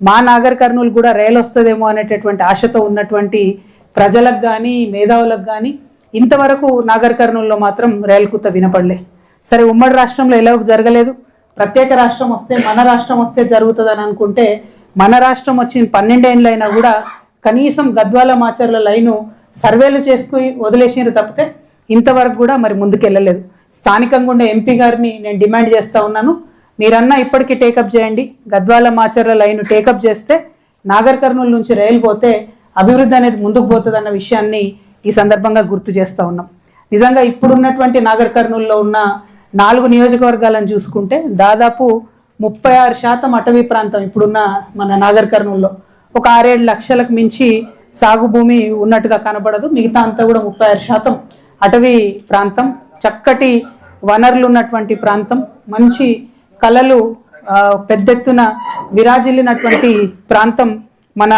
మా నాగర్ కర్నూలు కూడా రైలు వస్తుందేమో అనేటటువంటి ఆశతో ఉన్నటువంటి ప్రజలకు కానీ మేధావులకు కానీ ఇంతవరకు నాగర్ కర్నూలులో మాత్రం రైలు కూత వినపడలే. సరే ఉమ్మడి రాష్ట్రంలో ఎలాగో జరగలేదు? ప్రత్యేక రాష్ట్రం వస్తే మన రాష్ట్రం వస్తే జరుగుతుందని అనుకుంటే మన రాష్ట్రం వచ్చిన పన్నెండేళ్ళైనా కూడా కనీసం గద్వాల మాచర్ల లైను సర్వేలు చేసుకుని వదిలేసినారు తప్పితే ఇంతవరకు కూడా మరి ముందుకెళ్ళలేదు. స్థానికంగా ఉండే ఎంపీ గారిని నేను డిమాండ్ చేస్తూ ఉన్నాను. మీరన్నా ఇప్పటికీ టేకప్ చేయండి. గద్వాల మాచర్ల లైన్ టేకప్ చేస్తే నాగర్ కర్నూలు నుంచి రైలు పోతే అభివృద్ధి అనేది ముందుకు పోతుందన్న విషయాన్ని ఈ సందర్భంగా గుర్తు చేస్తూ ఉన్నాం. నిజంగా ఇప్పుడున్నటువంటి నాగర్ కర్నూలులో ఉన్న నాలుగు నియోజకవర్గాలను చూసుకుంటే దాదాపు ముప్పై ఆరు శాతం అటవీ ప్రాంతం ఇప్పుడున్న మన నాగర్ కర్నూలులో. ఒక ఆరేడు లక్షలకు మించి సాగు భూమి ఉన్నట్టుగా కనబడదు. మిగతా అంతా కూడా ముప్పై ఆరు శాతం అటవీ ప్రాంతం. చక్కటి వనరులు ఉన్నటువంటి ప్రాంతం. మంచి కళలు పెద్దెత్తున పెద్ద ఎత్తున విరాజిల్లినటువంటి ప్రాంతం మన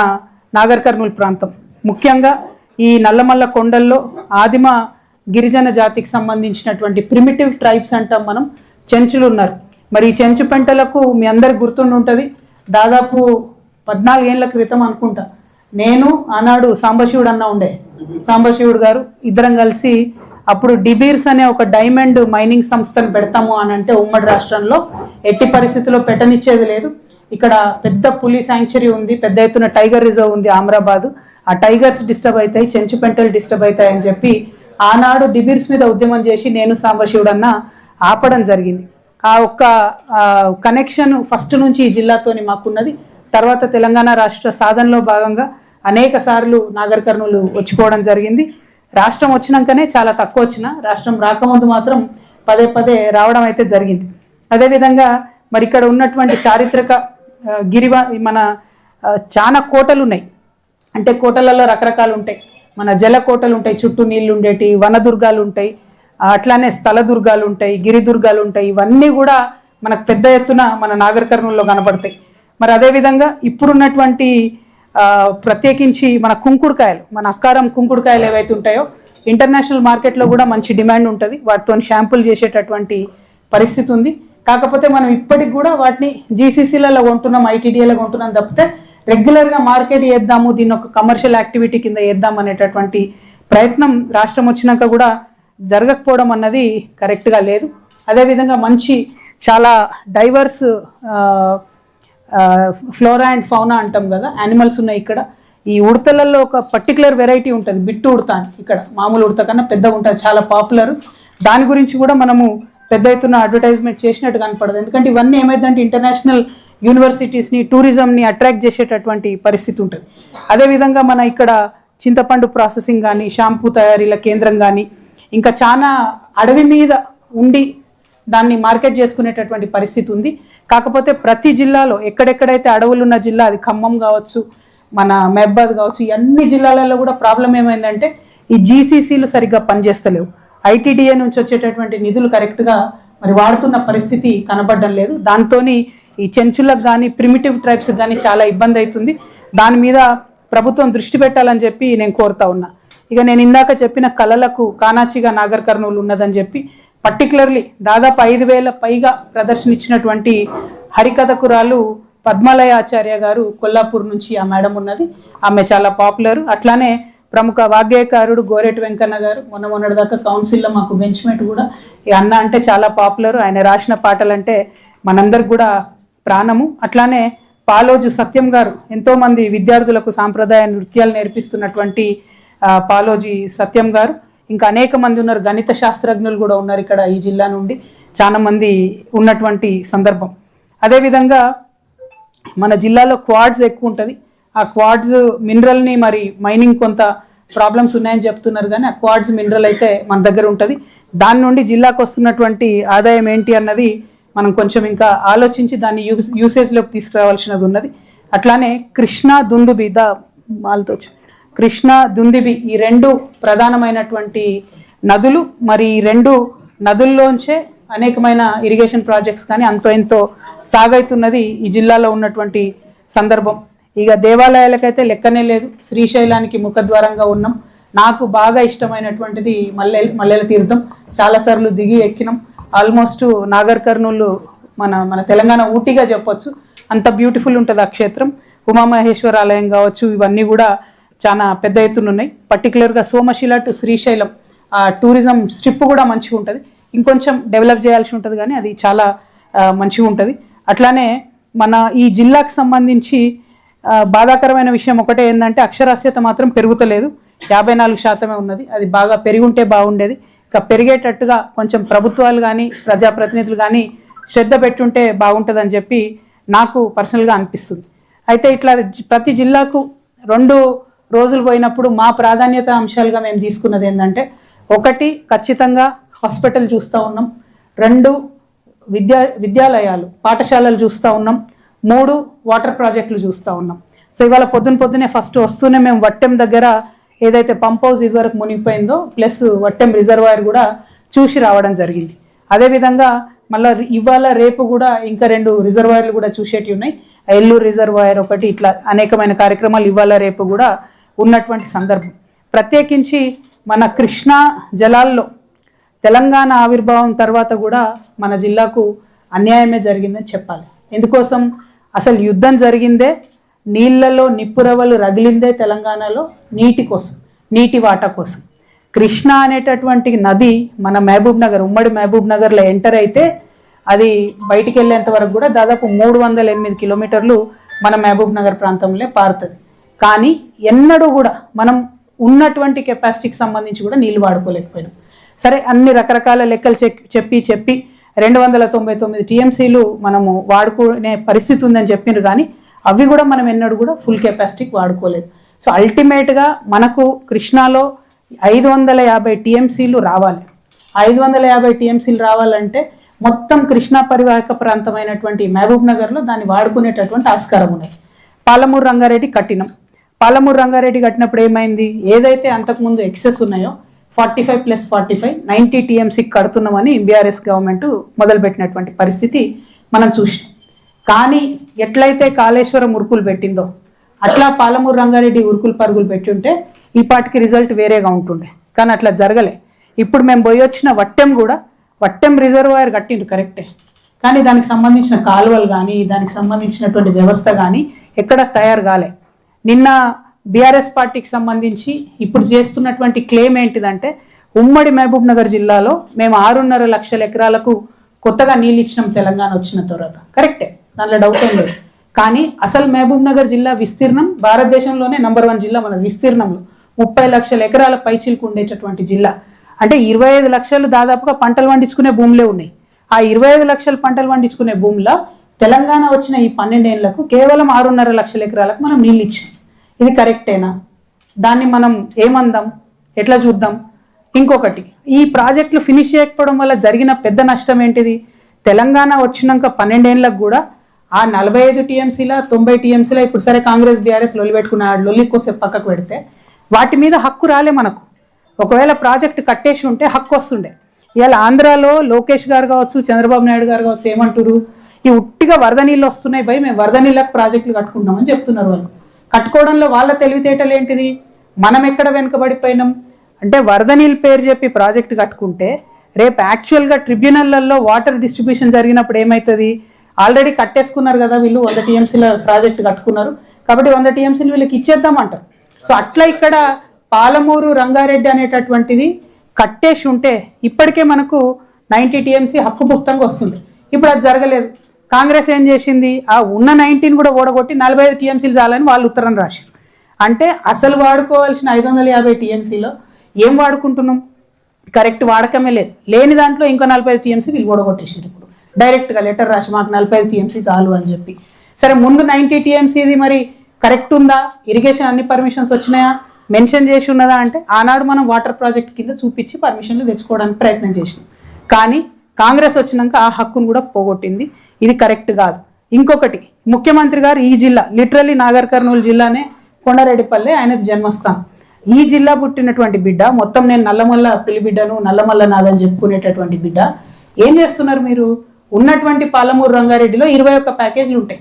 నాగర్ కర్నూలు ప్రాంతం. ముఖ్యంగా ఈ నల్లమల్ల కొండల్లో ఆదిమ గిరిజన జాతికి సంబంధించినటువంటి ప్రిమిటివ్ ట్రైబ్స్ అంటాం మనం చెంచులు ఉన్నారు. మరి ఈ చెంచు పెంటలకు మీ అందరికి గుర్తుండి ఉంటుంది. దాదాపు పద్నాలుగేళ్ళ క్రితం అనుకుంటా. నేను ఆనాడు సాంబశివుడు అన్న ఉండే. సాంబశివుడు గారు ఇద్దరం కలిసి అప్పుడు డిబీర్స్ అనే ఒక డైమండ్ మైనింగ్ సంస్థను పెడతాము అని అంటే ఉమ్మడి రాష్ట్రంలో ఎట్టి పరిస్థితిలో పెట్టనిచ్చేది లేదు. ఇక్కడ పెద్ద పులి శాంక్చురీ ఉంది పెద్ద ఎత్తున టైగర్ రిజర్వ్ ఉంది ఆమ్రాబాదు ఆ టైగర్స్ డిస్టర్బ్ అవుతాయి చెంచు పెంటలు డిస్టర్బ్ అవుతాయి అని చెప్పి ఆనాడు డిబీర్స్ మీద ఉద్యమం చేసి నేను సాంబశివుడన్న ఆపడం జరిగింది. ఆ ఒక్క కనెక్షన్ ఫస్ట్ నుంచి ఈ జిల్లాతోని మాకున్నది. తర్వాత తెలంగాణ రాష్ట్ర సాధనలో భాగంగా అనేక సార్లు నాగర్ కర్నూలు వచ్చిపోవడం జరిగింది. రాష్ట్రం వచ్చినాకనే చాలా తక్కువ వచ్చిన రాష్ట్రం రాకముందు మాత్రం పదే పదే రావడం అయితే జరిగింది. అదేవిధంగా మరి ఇక్కడ ఉన్నటువంటి చారిత్రక గిరివ మన చాలా కోటలు ఉన్నాయి. అంటే కోటలలో రకరకాలు ఉంటాయి. మన జల కోటలు ఉంటాయి చుట్టూ నీళ్ళు ఉండేటి వనదుర్గాలు ఉంటాయి అట్లానే స్థల దుర్గాలు ఉంటాయి గిరిదుర్గాలు ఉంటాయి. ఇవన్నీ కూడా మనకు పెద్ద ఎత్తున మన నాగరికర్ణంలో కనబడతాయి మరి అదేవిధంగా ఇప్పుడున్నటువంటి ప్రత్యేకించి మన కుంకుడుకాయలు మన అక్కారం కుంకుడుకాయలు ఏవైతే ఉంటాయో ఇంటర్నేషనల్ మార్కెట్లో కూడా మంచి డిమాండ్ ఉంటుంది. వాటితో షాంపుల్ చేసేటటువంటి పరిస్థితి ఉంది. కాకపోతే మనం ఇప్పటికి కూడా వాటిని జీసీసీలలో కొంటున్నాం ఐటీడీఏలో కొంటున్నాం తప్పితే రెగ్యులర్గా మార్కెట్ చేద్దాము దీన్ని ఒక కమర్షియల్ యాక్టివిటీ కింద చేద్దాం అనేటటువంటి ప్రయత్నం రాష్ట్రం వచ్చినాక కూడా జరగకపోవడం అన్నది కరెక్ట్గా లేదు. అదేవిధంగా మంచి చాలా డైవర్స్ ఫ్లోరా అండ్ ఫౌనా అంటాం కదా యానిమల్స్ ఉన్నాయి ఇక్కడ. ఈ ఉడతలలో ఒక పర్టికులర్ వెరైటీ ఉంటుంది బిట్టు ఉడత అని ఇక్కడ. మామూలు ఉడత కన్నా పెద్దగా ఉంటుంది చాలా పాపులర్ దాని గురించి కూడా మనము పెద్ద ఎత్తున అడ్వర్టైజ్మెంట్ చేసినట్టు కనపడదు. ఎందుకంటే ఇవన్నీ ఏమైందంటే ఇంటర్నేషనల్ యూనివర్సిటీస్ని టూరిజంని అట్రాక్ట్ చేసేటటువంటి పరిస్థితి ఉంటుంది. అదేవిధంగా మన ఇక్కడ చింతపండు ప్రాసెసింగ్ కానీ షాంపూ తయారీల కేంద్రం కానీ ఇంకా చాలా అడవి మీద ఉండి దాన్ని మార్కెట్ చేసుకునేటటువంటి పరిస్థితి ఉంది. కాకపోతే ప్రతి జిల్లాలో ఎక్కడెక్కడైతే అడవులు ఉన్న జిల్లా అది ఖమ్మం కావచ్చు మన మెహబాద్ కావచ్చు అన్ని జిల్లాలలో కూడా ప్రాబ్లం ఏమైందంటే ఈ జీసీసీలు సరిగ్గా పనిచేస్తలేవు. ఐటీడీఏ నుంచి వచ్చేటటువంటి నిధులు కరెక్ట్గా మరి వాడుతున్న పరిస్థితి కనబడడం లేదు. దాంతో ఈ చెంచులకు కానీ ప్రిమిటివ్ ట్రైబ్స్కి కానీ చాలా ఇబ్బంది అవుతుంది. దాని మీద ప్రభుత్వం దృష్టి పెట్టాలని చెప్పి నేను కోరుతా ఉన్నా. ఇక నేను ఇందాక చెప్పిన కళలకు కానాచిగా నాగర్ కర్నూలు ఉన్నదని చెప్పి పర్టికులర్లీ దాదాపు ఐదు వేల పైగా ప్రదర్శన ఇచ్చినటువంటి హరికథకురాలు పద్మాలయ ఆచార్య గారు కొల్లాపూర్ నుంచి ఆ మేడం ఉన్నది. ఆమె చాలా పాపులర్ అట్లానే ప్రముఖ వాగ్గేయకారుడు గోరెటి వెంకన్న గారు మొన్న మొన్నటిదాకా కౌన్సిల్లో మాకు బెంచ్మేట్ కూడా. ఈ అన్న అంటే చాలా పాపులర్ ఆయన రాసిన పాటలంటే మనందరికి కూడా ప్రాణము. అట్లానే పాలోజు సత్యం గారు ఎంతోమంది విద్యార్థులకు సాంప్రదాయ నృత్యాలు నేర్పిస్తున్నటువంటి పాలోజీ సత్యం గారు. ఇంకా అనేక మంది ఉన్నారు. గణిత శాస్త్రజ్ఞులు కూడా ఉన్నారు ఇక్కడ ఈ జిల్లా నుండి. చాలా మంది ఉన్నటువంటి సందర్భం. అదేవిధంగా మన జిల్లాలో క్వాడ్స్ ఎక్కువ ఉంటుంది. ఆ క్వాడ్స్ మినరల్ని మరి మైనింగ్ కొంత ప్రాబ్లమ్స్ ఉన్నాయని చెప్తున్నారు కానీ ఆ క్వాడ్స్ మినరల్ అయితే మన దగ్గర ఉంటుంది. దాని నుండి జిల్లాకు వస్తున్నటువంటి ఆదాయం ఏంటి అన్నది మనం కొంచెం ఇంకా ఆలోచించి దాన్ని యూస్ యూసేజ్లోకి తీసుకురావాల్సినది ఉన్నది. అట్లానే కృష్ణ దుందుబి ద మాల్తో కృష్ణ దుందిబి ఈ రెండు ప్రధానమైనటువంటి నదులు. మరి ఈ రెండు నదుల్లోంచే అనేకమైన ఇరిగేషన్ ప్రాజెక్ట్స్ కానీ అంతో ఎంతో సాగైతున్నది ఈ జిల్లాలో ఉన్నటువంటి సందర్భం. ఇక దేవాలయాలకైతే లెక్కనే లేదు. శ్రీశైలానికి ముఖద్వారంగా ఉన్నాం. నాకు బాగా ఇష్టమైనటువంటిది మల్లె మల్లెల తీర్థం. చాలాసార్లు దిగి ఎక్కినాం. ఆల్మోస్ట్ నాగర్ కర్నూలు మన మన తెలంగాణ ఊటీగా చెప్పొచ్చు. అంత బ్యూటిఫుల్ ఉంటుంది ఆ క్షేత్రం. ఉమామహేశ్వర ఆలయం కావచ్చు ఇవన్నీ కూడా చాలా పెద్ద ఎత్తున ఉన్నాయి. పర్టికులర్గా సోమశిల టు శ్రీశైలం ఆ టూరిజం స్ట్రిప్ కూడా మంచిగా ఉంటుంది. ఇంకొంచెం డెవలప్ చేయాల్సి ఉంటుంది కానీ అది చాలా మంచిగా ఉంటుంది. అట్లానే మన ఈ జిల్లాకు సంబంధించి బాధాకరమైన విషయం ఒకటే ఏంటంటే అక్షరాస్యత మాత్రం పెరుగుతలేదు. యాభై నాలుగు శాతమే ఉన్నది. అది బాగా పెరిగి ఉంటే బాగుండేది. ఇంకా పెరిగేటట్టుగా కొంచెం ప్రభుత్వాలు కానీ ప్రజాప్రతినిధులు కానీ శ్రద్ధ పెట్టుంటే బాగుంటుందని చెప్పి నాకు పర్సనల్గా అనిపిస్తుంది. అయితే ఇట్లా ప్రతి జిల్లాకు రెండు రోజులు పోయినప్పుడు మా ప్రాధాన్యత అంశాలుగా మేము తీసుకున్నది ఏంటంటే ఒకటి ఖచ్చితంగా హాస్పిటల్ చూస్తూ ఉన్నాం. రెండు విద్యా విద్యాలయాలు పాఠశాలలు చూస్తూ ఉన్నాం. మూడు వాటర్ ప్రాజెక్టులు చూస్తూ ఉన్నాం. సో ఇవాళ పొద్దున పొద్దునే ఫస్ట్ వస్తూనే మేము వట్టెం దగ్గర ఏదైతే పంప్ హౌస్ ఇదివరకు మునిగిపోయిందో ప్లస్ వట్టెం రిజర్వాయర్ కూడా చూసి రావడం జరిగింది. అదేవిధంగా మళ్ళీ ఇవాళ రేపు కూడా ఇంకా రెండు రిజర్వాయర్లు కూడా చూసేటివి ఉన్నాయి. ఎల్లూరు రిజర్వాయర్ ఒకటి ఇట్లా అనేకమైన కార్యక్రమాలు ఇవాళ రేపు కూడా ఉన్నటువంటి సందర్భం. ప్రత్యేకించి మన కృష్ణా జలాల్లో తెలంగాణ ఆవిర్భావం తర్వాత కూడా మన జిల్లాకు అన్యాయమే జరిగిందని చెప్పాలి. ఎందుకోసం? అసలు యుద్ధం జరిగిందే నీళ్ళలో నిప్పురవలు రగిలిందే తెలంగాణలో నీటి కోసం నీటి వాటా కోసం. కృష్ణ అనేటటువంటి నది మన మహబూబ్ నగర్ ఉమ్మడి మహబూబ్ నగర్లో ఎంటర్ అయితే అది బయటికి వెళ్ళేంత వరకు కూడా దాదాపు మూడు వందల ఎనిమిది కిలోమీటర్లు మన మహబూబ్ నగర్ ప్రాంతంలో పారుతుంది. కానీ ఎన్నడూ కూడా మనం ఉన్నటువంటి కెపాసిటీకి సంబంధించి కూడా నీళ్ళు వాడుకోలేకపోయినాం. సరే అన్ని రకరకాల లెక్కలు చెప్పి చెప్పి రెండు వందల తొంభై తొమ్మిది టీఎంసీలు మనము వాడుకునే పరిస్థితి ఉందని చెప్పినారు కానీ అవి కూడా మనం ఎన్నడూ కూడా ఫుల్ కెపాసిటీకి వాడుకోలేదు. సో అల్టిమేట్గా మనకు కృష్ణాలో ఐదు వందల యాభై టీఎంసీలు రావాలి. ఐదు వందల యాభై టీఎంసీలు రావాలంటే మొత్తం కృష్ణా పరివాహక ప్రాంతమైనటువంటి మహబూబ్ నగర్లో దాన్ని వాడుకునేటటువంటి ఆస్కారం ఉన్నాయి పాలమూరు రంగారెడ్డి కట్టినం పాలమూరు రంగారెడ్డి కట్టినప్పుడు ఏమైంది? ఏదైతే అంతకుముందు ఎక్సెస్ ఉన్నాయో forty five plus forty five ninety టీఎంసీకి కడుతున్నామని బీఆర్ఎస్ గవర్నమెంట్ మొదలుపెట్టినటువంటి పరిస్థితి మనం చూసినాం. కానీ ఎట్లయితే కాళేశ్వరం ఉరుకులు పెట్టిందో అట్లా పాలమూరు రంగారెడ్డి ఉరుకులు పరుగులు పెట్టుంటే ఈ పాటికి రిజల్ట్ వేరేగా ఉంటుండే. కానీ అట్లా జరగలే. ఇప్పుడు మేము పోయి వచ్చిన వట్టెం కూడా వట్టెం రిజర్వాయర్ కట్టిండ్రు కరెక్టే. కానీ దానికి సంబంధించిన కాలువలు కానీ దానికి సంబంధించినటువంటి వ్యవస్థ కానీ ఎక్కడ తయారు కాలే. నిన్న బీఆర్ఎస్ పార్టీకి సంబంధించి ఇప్పుడు చేస్తున్నటువంటి క్లెయిమ్ ఏంటిదంటే ఉమ్మడి మహబూబ్ నగర్ జిల్లాలో మేము ఆరున్నర లక్షల ఎకరాలకు కొత్తగా నీళ్ళు ఇచ్చినాం తెలంగాణ వచ్చిన తర్వాత. కరెక్టే. దాంట్లో డౌట్ ఏం లేదు. కానీ అసలు మహబూబ్ నగర్ జిల్లా విస్తీర్ణం భారతదేశంలోనే నంబర్ వన్ జిల్లా మన విస్తీర్ణంలో. ముప్పై లక్షల ఎకరాల పైచీలకు ఉండేటటువంటి జిల్లా. అంటే ఇరవై ఐదు లక్షలు దాదాపుగా పంటలు పండించుకునే భూములే ఉన్నాయి. ఆ ఇరవై ఐదు లక్షల పంటలు పండించుకునే భూమిలో తెలంగాణ వచ్చిన ఈ పన్నెండేళ్ళకు కేవలం ఆరున్నర లక్షల ఎకరాలకు మనం నీళ్ళు ఇచ్చాం ఇది కరెక్టేనా? దాన్ని మనం ఏమందాం? ఎట్లా చూద్దాం? ఇంకొకటి ఈ ప్రాజెక్టులు ఫినిష్ చేయకపోవడం వల్ల జరిగిన పెద్ద నష్టం ఏంటిది? తెలంగాణ వచ్చినాక పన్నెండేళ్ళకు కూడా ఆ నలభై ఐదు టీఎంసీల తొంభై టీఎంసీల ఇప్పుడు సరే కాంగ్రెస్ బీఆర్ఎస్ లొల్లి పెట్టుకున్న లొల్లి కోసే పక్కకు పెడితే వాటి మీద హక్కు రాలే మనకు. ఒకవేళ ప్రాజెక్ట్ కట్టేసి ఉంటే హక్కు వస్తుండే. ఇవాళ ఆంధ్రాలో లోకేష్ గారు కావచ్చు చంద్రబాబు నాయుడు గారు కావచ్చు ఏమంటారు ఈ ఉట్టిగా వరద నీళ్ళు వస్తున్నాయి భయ మేము వరద నీళ్ళకి ప్రాజెక్టులు కట్టుకుంటామని చెప్తున్నారు వాళ్ళు. కట్టుకోవడంలో వాళ్ళ తెలివితేటలు ఏంటిది? మనం ఎక్కడ వెనుకబడిపోయినాం? అంటే వరద నీళ్ళ పేరు చెప్పి ప్రాజెక్ట్ కట్టుకుంటే రేపు యాక్చువల్గా ట్రిబ్యునల్లలో వాటర్ డిస్ట్రిబ్యూషన్ జరిగినప్పుడు ఏమవుతుంది ఆల్రెడీ కట్టేసుకున్నారు కదా వీళ్ళు వంద టీఎంసీల ప్రాజెక్ట్ కట్టుకున్నారు. కాబట్టి వంద టీఎంసీలు వీళ్ళకి ఇచ్చేద్దామంటారు. సో అట్లా ఇక్కడ పాలమూరు రంగారెడ్డి అనేటటువంటిది కట్టేసి ఉంటే ఇప్పటికే మనకు నైంటీ టీఎంసీ హక్కుభుక్తంగా వస్తుంది. ఇప్పుడు అది జరగలేదు. కాంగ్రెస్ ఏం చేసింది? ఆ ఉన్న నైన్టీన్ కూడా ఓడగొట్టి నలభై ఐదు టీఎంసీలు చాలని వాళ్ళు ఉత్తరం రాశారు అంటే అసలు వాడుకోవాల్సిన ఐదు వందల యాభై టీఎంసీలో ఏం వాడుకుంటున్నాం? కరెక్ట్ వాడకమే లేదు. లేని దాంట్లో ఇంకో నలభై ఐదు టీఎంసీ వీళ్ళు ఓడగొట్టేసారు ఇప్పుడు. డైరెక్ట్గా లెటర్ రాసి మాకు నలభై ఐదు టీఎంసీ చాలు అని చెప్పి. సరే ముందు నైంటీ టీఎంసీది మరి కరెక్ట్ ఉందా? ఇరిగేషన్ అన్ని పర్మిషన్స్ వచ్చినాయా? మెన్షన్ చేసి ఉన్నదా అంటే ఆనాడు మనం వాటర్ ప్రాజెక్ట్ కింద చూపించి పర్మిషన్లు తెచ్చుకోవడానికి ప్రయత్నం చేసినాం. కానీ కాంగ్రెస్ వచ్చినాక ఆ హక్కును కూడా పోగొట్టింది. ఇది కరెక్ట్ కాదు. ఇంకొకటి ముఖ్యమంత్రి గారు ఈ జిల్లా లిటరల్లీ నాగర్ కర్నూలు జిల్లానే కొండారెడ్డిపల్లె ఆయన జన్మస్థానం. ఈ జిల్లా పుట్టినటువంటి బిడ్డ మొత్తం నేను నల్లమల్ల పిల్లి బిడ్డను నల్లమల్ల నాదని చెప్పుకునేటటువంటి బిడ్డ. ఏం చేస్తున్నారు మీరు? ఉన్నటువంటి పాలమూరు రంగారెడ్డిలో ఇరవై ఒక్క ప్యాకేజీలు ఉంటాయి.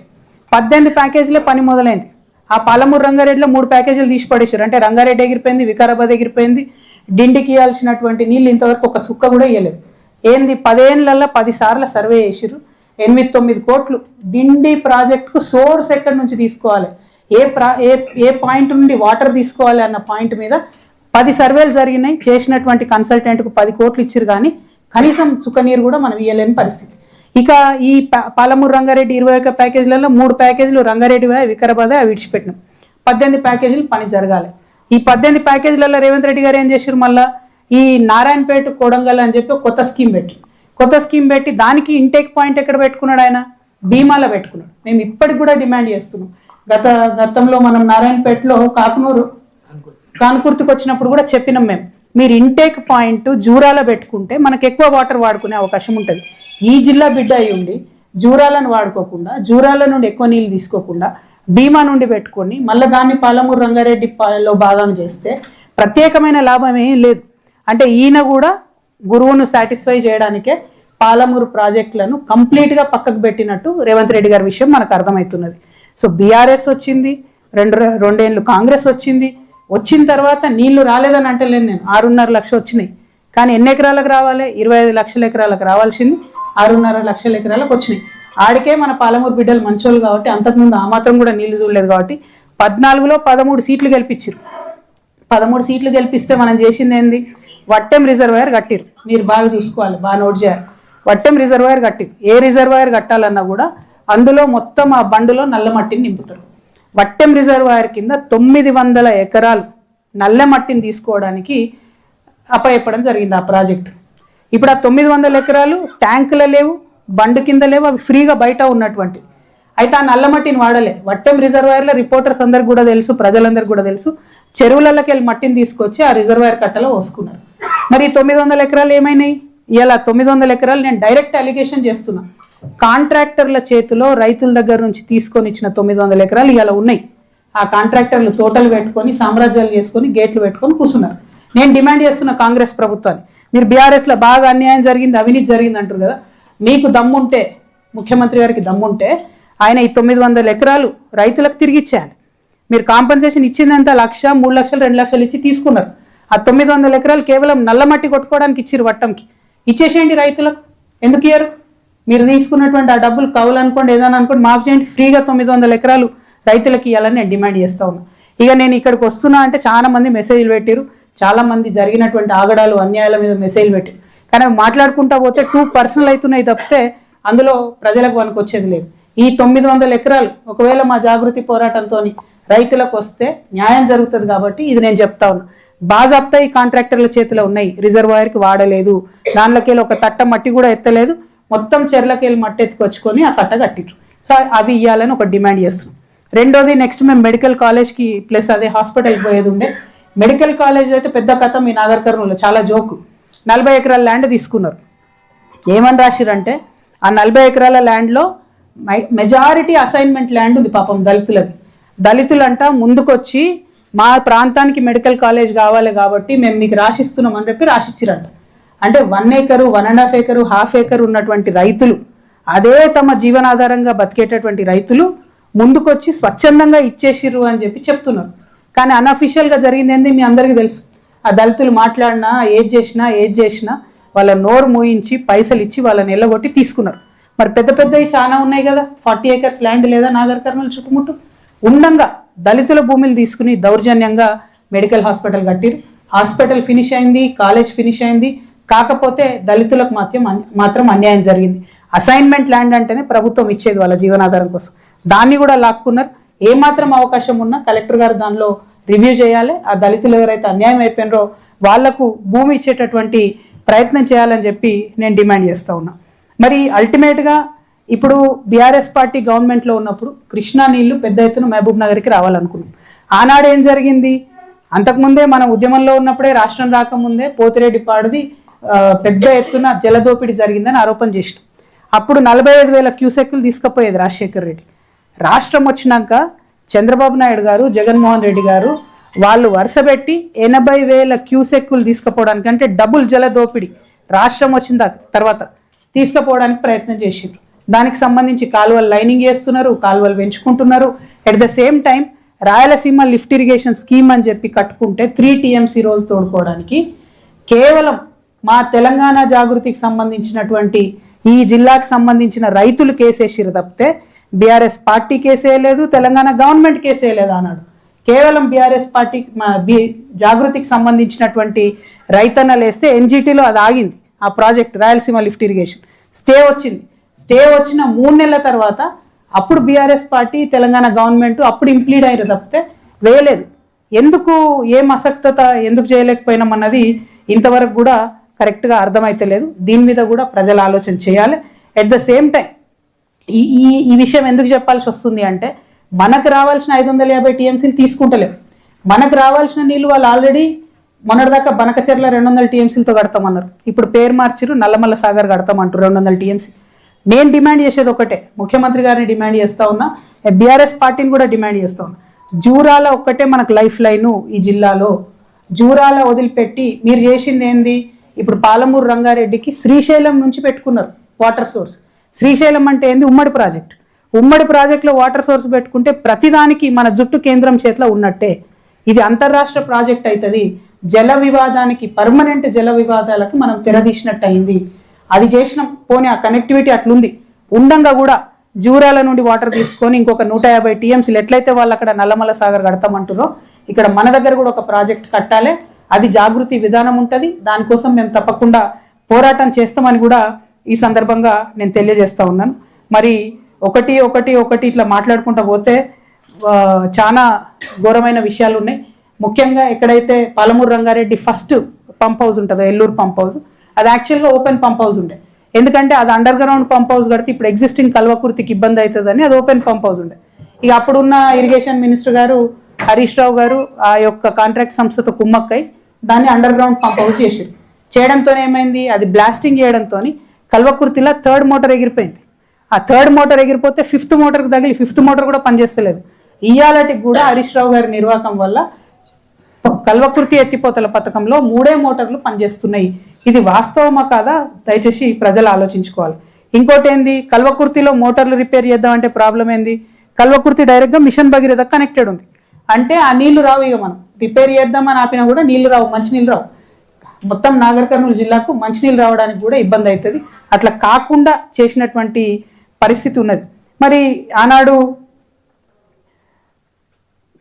పద్దెనిమిది ప్యాకేజీలే పని మొదలైంది. ఆ పాలమూరు రంగారెడ్డిలో మూడు ప్యాకేజీలు తీసి పడేశారు. అంటే రంగారెడ్డి ఎగిరిపోయింది వికారాబాద్ ఎగిరిపోయింది. డిండికి ఇవ్వాల్సినటువంటి నీళ్ళు ఇంతవరకు ఒక సుక్క కూడా ఇవ్వలేదు. ఏంది? పదేళ్ళల్లో పదిసార్లు సర్వే చేసిర్రు. ఎనిమిది తొమ్మిది కోట్లు డిండి ప్రాజెక్టుకు సోర్స్ ఎక్కడి నుంచి తీసుకోవాలి? ఏ ప్రా ఏ ఏ పాయింట్ నుండి వాటర్ తీసుకోవాలి అన్న పాయింట్ మీద పది సర్వేలు జరిగినాయి. చేసినటువంటి కన్సల్టెంట్కు పది కోట్లు ఇచ్చారు కానీ కనీసం చుక్కనీరు కూడా మనం ఇవ్వలేని పరిస్థితి. ఇక ఈ పాలమూరు రంగారెడ్డి ఇరవై ఒక్క ప్యాకేజీలలో మూడు ప్యాకేజీలు రంగారెడ్డి వికారాబాద్ అవి విడిచిపెట్టినాం. పద్దెనిమిది ప్యాకేజీలు పని జరగాలి. ఈ పద్దెనిమిది ప్యాకేజీలలో రేవంత్ రెడ్డి గారు ఏం చేశారు మళ్ళీ? ఈ నారాయణపేట కోడంగల్ అని చెప్పి కొత్త స్కీమ్ పెట్టి కొత్త స్కీమ్ పెట్టి దానికి ఇంటేక్ పాయింట్ ఎక్కడ పెట్టుకున్నాడు ఆయన? భీమాలో పెట్టుకున్నాడు. మేము ఇప్పటికి కూడా డిమాండ్ చేస్తున్నాం. గత గతంలో మనం నారాయణపేటలో కాకునూరు కానుకుర్తికి వచ్చినప్పుడు కూడా చెప్పినాం మేము. మీరు ఇంటేక్ పాయింట్ జూరాలో పెట్టుకుంటే మనకు ఎక్కువ వాటర్ వాడుకునే అవకాశం ఉంటుంది. ఈ జిల్లా బిడ్డ అయి ఉండి జూరాలను వాడుకోకుండా జూరాల నుండి ఎక్కువ నీళ్ళు తీసుకోకుండా భీమా నుండి పెట్టుకొని మళ్ళీ దాన్ని పాలమూరు రంగారెడ్డి పాలలో భాగం చేస్తే ప్రత్యేకమైన లాభం ఏం లేదు. అంటే ఈయన కూడా గురువును సాటిస్ఫై చేయడానికే పాలమూరు ప్రాజెక్టులను కంప్లీట్గా పక్కకు పెట్టినట్టు రేవంత్ రెడ్డి గారి విషయం మనకు అర్థమవుతున్నది. సో బీఆర్ఎస్ వచ్చింది రెండు రెండేళ్ళు కాంగ్రెస్ వచ్చింది వచ్చిన తర్వాత నీళ్ళు రాలేదని అంటలేను నేను. ఆరున్నర లక్షలు వచ్చినాయి. కానీ ఎన్ని ఎకరాలకు రావాలి? ఇరవై ఐదు లక్షల ఎకరాలకు రావాల్సింది ఆరున్నర లక్షల ఎకరాలకు వచ్చినాయి. ఆడికే మన పాలమూరు బిడ్డలు మంచోళ్ళు కాబట్టి అంతకుముందు ఆ మాత్రం కూడా నీళ్ళు చూడలేదు కాబట్టి పద్నాలుగులో పదమూడు సీట్లు గెలిపించారు పదమూడు సీట్లు గెలిపిస్తే మనం చేసింది ఏంది? వట్టెం రిజర్వాయర్ కట్టిరు. మీరు బాగా చూసుకోవాలి బాగా నోట్ చేయాలి. వట్టెం రిజర్వాయర్ కట్టిరు. ఏ రిజర్వాయర్ కట్టాలన్నా కూడా అందులో మొత్తం ఆ బండులో నల్ల మట్టిని నింపుతారు. వట్టెం రిజర్వాయర్ కింద తొమ్మిది వందల ఎకరాలు నల్ల మట్టిని తీసుకోవడానికి అప్పచెప్పడం జరిగింది ఆ ప్రాజెక్టు. ఇప్పుడు ఆ తొమ్మిది వందల ఎకరాలు ట్యాంకుల లేవు బండు కింద లేవు అవి ఫ్రీగా బయట ఉన్నటువంటి. అయితే ఆ నల్ల మట్టిని వాడలే. వట్టెం రిజర్వాయర్లో రిపోర్టర్స్ అందరికి కూడా తెలుసు ప్రజలందరికీ కూడా తెలుసు. చెరువులలోకి వెళ్ళి మట్టిని తీసుకొచ్చి ఆ రిజర్వాయర్ కట్టలో పోసుకున్నారు. మరి ఈ తొమ్మిది వందల ఎకరాలు ఏమైనాయి? ఇలా తొమ్మిది వందల ఎకరాలు నేను డైరెక్ట్ అలిగేషన్ చేస్తున్నా. కాంట్రాక్టర్ల చేతిలో రైతుల దగ్గర నుంచి తీసుకొని ఇచ్చిన తొమ్మిది వందల ఎకరాలు ఇలా ఉన్నాయి. ఆ కాంట్రాక్టర్లు తోటలు పెట్టుకొని సామ్రాజ్యాలు చేసుకొని గేట్లు పెట్టుకొని కూర్చున్నారు. నేను డిమాండ్ చేస్తున్న కాంగ్రెస్ ప్రభుత్వాన్ని. మీరు బీఆర్ఎస్లో బాగా అన్యాయం జరిగింది అవినీతి జరిగింది అంటారు కదా. మీకు దమ్ముంటే ముఖ్యమంత్రి గారికి దమ్ముంటే ఆయన ఈ తొమ్మిది వందల ఎకరాలు రైతులకు తిరిగి ఇచ్చేయాలి. మీరు కాంపన్సేషన్ ఇచ్చిందంత లక్ష మూడు లక్షలు రెండు లక్షలు ఇచ్చి తీసుకున్నారు. ఆ తొమ్మిది వందల ఎకరాలు కేవలం నల్ల మట్టి కొట్టుకోవడానికి ఇచ్చిరు వట్టంకి. ఇచ్చేసేయండి రైతులకు. ఎందుకు ఇయ్యరు? మీరు తీసుకున్నటువంటి ఆ డబ్బులు కవులు అనుకోండి ఏదైనా అనుకోండి మాఫ్ చేయండి. ఫ్రీగా తొమ్మిది వందల ఎకరాలు రైతులకి ఇవ్వాలని నేను డిమాండ్ చేస్తా ఉన్నా. ఇక నేను ఇక్కడికి వస్తున్నా అంటే చాలా మంది మెసేజ్లు పెట్టారు చాలా మంది జరిగినటువంటి ఆగడాలు అన్యాయాల మీద మెసేజ్లు పెట్టారు కానీ మాట్లాడుకుంటా పోతే టూ పర్సనల్ అవుతున్నాయి తప్పితే అందులో ప్రజలకు వనకొచ్చేది లేదు. ఈ తొమ్మిది వందల ఎకరాలు ఒకవేళ మా జాగృతి పోరాటంతో రైతులకు వస్తే న్యాయం జరుగుతుంది కాబట్టి ఇది నేను చెప్తా ఉన్నా. బాజాబ్తా ఈ కాంట్రాక్టర్ల చేతిలో ఉన్నాయి. రిజర్వాయర్కి వాడలేదు. దానిలోకి ఒక తట్ట మట్టి కూడా ఎత్తలేదు. మొత్తం చెర్లకెళ్ళి మట్టి ఎత్తుకొచ్చుకొని ఆ తట్ట కట్టిండ్రు సో అవి ఇవ్వాలని ఒక డిమాండ్ చేస్తున్నాం రెండోది నెక్స్ట్ మేము మెడికల్ కాలేజ్కి ప్లస్ అదే హాస్పిటల్కి పోయేది ఉండే. మెడికల్ కాలేజ్ అయితే పెద్ద కథ మీ నాగర్ కర్నూలు చాలా జోకు. నలభై ఎకరాల ల్యాండ్ తీసుకున్నారు. ఏమని రాసిరంటే ఆ నలభై ఎకరాల ల్యాండ్లో మెజారిటీ అసైన్మెంట్ ల్యాండ్ ఉంది పాపం దళితులది. దళితులంట ముందుకొచ్చి మా ప్రాంతానికి మెడికల్ కాలేజ్ కావాలి కాబట్టి మేము మీకు రాసిస్తున్నాం అని చెప్పి రాసిచ్చిరంట. అంటే one acre one and half acre half acre ఉన్నటువంటి రైతులు అదే తమ జీవనాధారంగా బతికేటటువంటి రైతులు ముందుకొచ్చి స్వచ్ఛందంగా ఇచ్చేసిర్రు అని చెప్పి చెప్తున్నారు. కానీ అన్అఫీషియల్గా జరిగింది ఏంది మీ అందరికీ తెలుసు. ఆ దళితులు మాట్లాడినా ఏది చేసినా ఏది చేసినా వాళ్ళ నోరు మూయించి పైసలు ఇచ్చి వాళ్ళని ఎల్లగొట్టి తీసుకున్నారు. మరి పెద్ద పెద్దవి చాలా ఉన్నాయి కదా ఫార్టీ ఏకర్స్ ల్యాండ్ లేదా నాగర్ కర్నూలు చుట్టుముట్టు. ఉండంగా దళితుల భూమిని తీసుకుని దౌర్జన్యంగా మెడికల్ హాస్పిటల్ కట్టిరు. హాస్పిటల్ ఫినిష్ అయింది కాలేజ్ ఫినిష్ అయింది. కాకపోతే దళితులకు మాత్రం మాత్రం అన్యాయం జరిగింది. అసైన్మెంట్ ల్యాండ్ అంటేనే ప్రభుత్వం ఇచ్చేది వాళ్ళ జీవనాధారం కోసం. దాన్ని కూడా లాక్కున్నారు. ఏమాత్రం అవకాశం ఉన్నా కలెక్టర్ గారు దానిలో రివ్యూ చేయాలి. ఆ దళితులు ఎవరైతే అన్యాయం అయిపోయినారో వాళ్ళకు భూమి ఇచ్చేటటువంటి ప్రయత్నం చేయాలని చెప్పి నేను డిమాండ్ చేస్తూ ఉన్నా. మరి అల్టిమేట్గా ఇప్పుడు బీఆర్ఎస్ పార్టీ గవర్నమెంట్లో ఉన్నప్పుడు కృష్ణా నీళ్ళు పెద్ద ఎత్తున మహబూబ్ నగర్కి రావాలనుకున్నాం. ఆనాడు ఏం జరిగింది? అంతకుముందే మన ఉద్యమంలో ఉన్నప్పుడే రాష్ట్రం రాకముందే పోతిరెడ్డి పాడుది పెద్ద ఎత్తున జలదోపిడి జరిగిందని ఆరోపణ చేసినాం. అప్పుడు నలభై ఐదు వేల క్యూసెక్లు తీసుకుపోయేది రాజశేఖర్ రెడ్డి. రాష్ట్రం వచ్చినాక చంద్రబాబు నాయుడు గారు జగన్మోహన్ రెడ్డి గారు వాళ్ళు వరుసపెట్టి ఎనభై వేల క్యూసెక్కులు తీసుకుపోవడానికి అంటే డబుల్ జల దోపిడి రాష్ట్రం వచ్చిన తర్వాత తీసుకుపోవడానికి ప్రయత్నం చేసిండ్రు. దానికి సంబంధించి కాలువలు లైనింగ్ చేస్తున్నారు కాలువలు పెంచుకుంటున్నారు. At the same time Rayalaseema lift irrigation scheme అని చెప్పి కట్టుకుంటే త్రీ టీఎంసీ రోజు తోడుకోవడానికి కేవలం మా తెలంగాణ జాగృతికి సంబంధించినటువంటి ఈ జిల్లాకు సంబంధించిన రైతులు కేసేసిరు తప్పితే బీఆర్ఎస్ పార్టీ కేసేయలేదు తెలంగాణ గవర్నమెంట్ కేసేయలేదు అన్నాడు. కేవలం బీఆర్ఎస్ పార్టీ మా బి జాగృతికి సంబంధించినటువంటి రైతన్నలు వేస్తే ఎన్జిటీలో అది ఆగింది. ఆ project Rayalaseema lift irrigation. Stay వచ్చింది. స్టే వచ్చిన మూడు నెలల తర్వాత అప్పుడు బీఆర్ఎస్ పార్టీ తెలంగాణ గవర్నమెంట్ అప్పుడు ఇంప్లీడ్ అయిన తప్పితే వేయలేదు. ఎందుకు ఏం అసక్తత ఎందుకు చేయలేకపోయినామన్నది ఇంతవరకు కూడా కరెక్ట్గా అర్థమైతలేదు దీని మీద కూడా ప్రజలు ఆలోచన చేయాలి. ఎట్ ద సేమ్ టైం ఈ ఈ ఈ విషయం ఎందుకు చెప్పాల్సి వస్తుంది అంటే మనకు రావాల్సిన ఐదు వందల యాభై టీఎంసీలు తీసుకుంటలేవు మనకు రావాల్సిన నీళ్ళు వాళ్ళు ఆల్రెడీ మొన్నటిదాకా బనకచెర్ల రెండు వందల టీఎంసీలతో కడతామన్నారు. ఇప్పుడు పేరు మార్చిరు నల్లమల్ల సాగర్ కడతామంటారు రెండు వందల టీఎంసీ. నేను డిమాండ్ చేసేది ఒకటే. ముఖ్యమంత్రి గారిని డిమాండ్ చేస్తా ఉన్నా బీఆర్ఎస్ పార్టీని కూడా డిమాండ్ చేస్తూ ఉన్నా. జూరాల ఒక్కటే మనకు లైఫ్ లైను ఈ జిల్లాలో. జూరాల వదిలిపెట్టి మీరు చేసింది ఏంది? ఇప్పుడు పాలమూరు రంగారెడ్డికి శ్రీశైలం నుంచి పెట్టుకున్నారు వాటర్ సోర్స్. శ్రీశైలం అంటే ఏంది? ఉమ్మడి ప్రాజెక్ట్. ఉమ్మడి ప్రాజెక్టులో వాటర్ సోర్స్ పెట్టుకుంటే ప్రతిదానికి మన జుట్టు కేంద్రం చేతిలో ఉన్నట్టే. ఇది అంతర్రాష్ట్ర ప్రాజెక్ట్ అవుతుంది జల వివాదానికి పర్మనెంట్ జల వివాదాలకు మనం తెరదీసినట్టు అయింది అది చేసినాం. పోనీ ఆ కనెక్టివిటీ అట్లుంది. ఉండంగా కూడా జూరాల నుండి వాటర్ తీసుకొని ఇంకొక నూట యాభై టీఎంసీలు ఎట్లయితే వాళ్ళు అక్కడ నల్లమల సాగర్ కడతామంటారో ఇక్కడ మన దగ్గర కూడా ఒక ప్రాజెక్ట్ కట్టాలి. అది జాగృతి విధానం ఉంటుంది. దానికోసం మేము తప్పకుండా పోరాటం చేస్తామని కూడా ఈ సందర్భంగా నేను తెలియజేస్తూ ఉన్నాను. మరి ఒకటి ఒకటి ఒకటి ఇట్లా మాట్లాడుకుంటూ పోతే చాలా ఘోరమైన విషయాలు ఉన్నాయి. ముఖ్యంగా ఎక్కడైతే Palamuru Rangareddy first pump house ఉంటుందో ఎల్లూరు పంప్ హౌస్ అది యాక్చువల్గా ఓపెన్ పంప్ హౌస్ ఉండే. ఎందుకంటే అది అండర్ గ్రౌండ్ పంప్ హౌస్ కడితే ఇప్పుడు ఎగ్జిస్టింగ్ కల్వకుర్తికి ఇబ్బంది అవుతుందని అది ఓపెన్ పంప్ హౌస్ ఉండే. ఇక అప్పుడున్న ఇరిగేషన్ మినిస్టర్ గారు హరీష్ రావు గారు ఆ యొక్క కాంట్రాక్ట్ సంస్థతో కుమ్మక్కై దాన్ని అండర్ గ్రౌండ్ పంప్ హౌస్ చేసారు చేయడంతో ఏమైంది? అది బ్లాస్టింగ్ చేయడంతో కల్వకుర్తిలో థర్డ్ మోటార్ ఎగిరిపోయింది. ఆ థర్డ్ మోటార్ ఎగిరిపోతే ఫిఫ్త్ మోటార్కి తగిలి ఫిఫ్త్ మోటార్ కూడా పనిచేస్తలేదు. ఇయాలటికి కూడా హరీష్ రావు గారి నిర్వాహకం వల్ల కల్వకుర్తి ఎత్తిపోతల పథకంలో మూడే మోటార్లు పనిచేస్తున్నాయి. ఇది వాస్తవమా కాదా? దయచేసి ప్రజలు ఆలోచించుకోవాలి. ఇంకోటి ఏంది? కల్వకుర్తిలో మోటార్లు రిపేర్ చేద్దామంటే ప్రాబ్లం ఏంది? కల్వకుర్తి డైరెక్ట్గా మిషన్ భగీరథ కనెక్టెడ్ ఉంది. అంటే ఆ నీళ్ళు రావు ఇక మనం. రిపేర్ చేద్దామని ఆపినా కూడా నీళ్ళు రావు మంచినీళ్ళు రావు. మొత్తం నాగర్ కర్నూలు జిల్లాకు మంచినీళ్ళు రావడానికి కూడా ఇబ్బంది అవుతుంది. అట్లా కాకుండా చేసినటువంటి పరిస్థితి ఉన్నది. మరి ఆనాడు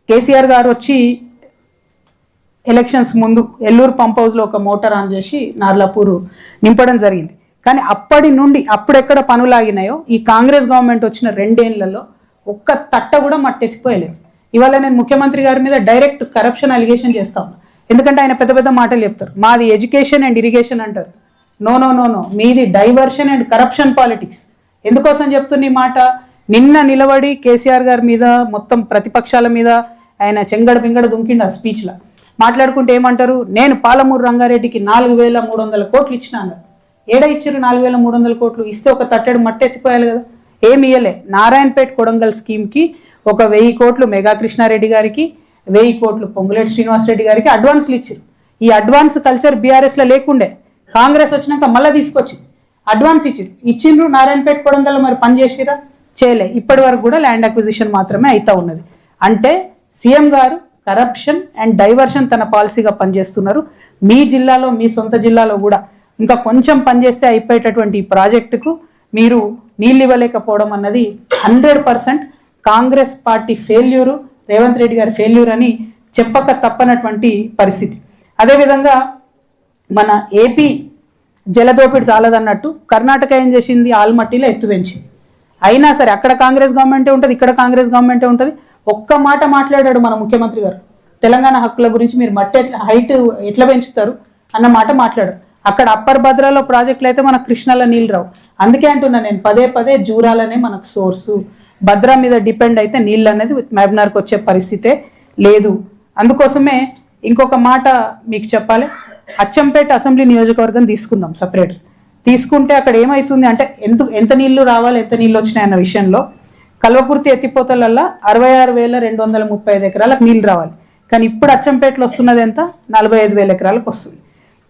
కేసీఆర్ గారు వచ్చి ఎలక్షన్స్ ముందు ఎల్లూరు పంప్ హౌస్లో ఒక మోటార్ ఆన్ చేసి నార్లాపూర్ నింపడం జరిగింది. కానీ అప్పటి నుండి అప్పుడెక్కడ పనులు ఆగినాయో ఈ కాంగ్రెస్ గవర్నమెంట్ వచ్చిన రెండేళ్ళలో ఒక్క తట్ట కూడా మట్టెత్తిపోయలేదు. ఇవాళ నేను ముఖ్యమంత్రి గారి మీద డైరెక్ట్ కరప్షన్ అలిగేషన్ చేస్తా ఉన్నా. ఎందుకంటే ఆయన పెద్ద పెద్ద మాటలు చెప్తారు. మాది ఎడ్యుకేషన్ అండ్ ఇరిగేషన్ అంటారు. No no no no. మీది డైవర్షన్ అండ్ కరప్షన్ పాలిటిక్స్. ఎందుకోసం చెప్తున్న ఈ మాట? నిన్న నిలబడి కేసీఆర్ గారి మీద మొత్తం ప్రతిపక్షాల మీద ఆయన చెంగడ పింగడ దుంకిండు ఆ స్పీచ్లో. మాట్లాడుకుంటే ఏమంటారు? నేను పాలమూరు రంగారెడ్డికి నాలుగు వేల మూడు వందల కోట్లు ఇచ్చినాను. ఏడ ఇచ్చారు నాలుగు వేల మూడు వందల కోట్లు? ఇస్తే ఒక తట్టెడు మట్టి ఎత్తిపోయాలి కదా. ఏమి ఇయ్యలే. నారాయణపేట్ కొడంగల్ స్కీమ్కి ఒక వెయ్యి కోట్లు మెగా కృష్ణారెడ్డి గారికి వెయ్యి కోట్లు పొంగులేటి శ్రీనివాసరెడ్డి గారికి అడ్వాన్స్లు ఇచ్చారు ఈ అడ్వాన్స్ కల్చర్ బీఆర్ఎస్లో లేకుండే. కాంగ్రెస్ వచ్చినాక మళ్ళీ తీసుకొచ్చింది. అడ్వాన్స్ ఇచ్చారు ఇచ్చిండ్రు నారాయణపేట కొడంగల్ మరి పని చేసిరా చేయలే. ఇప్పటి వరకు కూడా ల్యాండ్ అక్విజిషన్ మాత్రమే అవుతా ఉన్నది. అంటే సీఎం గారు కరప్షన్ అండ్ డైవర్షన్ తన పాలసీగా పనిచేస్తున్నారు. మీ జిల్లాలో మీ సొంత జిల్లాలో కూడా ఇంకా కొంచెం పనిచేస్తే అయిపోయేటటువంటి ఈ ప్రాజెక్టుకు మీరు నీళ్ళు ఇవ్వలేకపోవడం అన్నది hundred percent Congress party failure Revanth Reddy గారి ఫెయిల్యూర్ అని చెప్పక తప్పనటువంటి పరిస్థితి. అదేవిధంగా మన ఏపీ జలదోపిడి చాలదన్నట్టు కర్ణాటక ఏం చేసింది? ఆల్మట్టిలో ఎత్తు పెంచింది అయినా సరే అక్కడ కాంగ్రెస్ గవర్నమెంటే ఉంటుంది ఇక్కడ కాంగ్రెస్ గవర్నమెంటే ఉంటుంది. ఒక్క మాట మాట్లాడాడు మన ముఖ్యమంత్రి గారు. తెలంగాణ హక్కుల గురించి మీరు మట్టి ఎట్లా హైట్ ఎట్లా పెంచుతారు అన్న మాట మాట్లాడారు అక్కడ అప్పర్ భద్రాలో ప్రాజెక్టులు అయితే మన కృష్ణలో నీళ్ళు రావు అందుకే అంటున్నా నేను పదే పదే జూరాలనే మనకు సోర్సు. భద్రా మీద డిపెండ్ అయితే నీళ్ళు అనేది మ్యాబ్నార్కి వచ్చే పరిస్థితే లేదు. అందుకోసమే ఇంకొక మాట మీకు చెప్పాలి. అచ్చంపేట అసెంబ్లీ నియోజకవర్గం తీసుకుందాం సపరేట్. తీసుకుంటే అక్కడ ఏమవుతుంది అంటే ఎంత ఎంత నీళ్ళు రావాలి ఎంత నీళ్ళు వచ్చినాయి అన్న విషయంలో కల్వకుర్తి ఎత్తిపోతలల్లో అరవై ఆరు వేల రెండు వందల ముప్పై ఐదు ఎకరాలకు నీళ్ళు రావాలి. కానీ ఇప్పుడు అచ్చంపేటలో వస్తున్నది ఎంత? నలభై ఐదు వేల ఎకరాలకు వస్తుంది.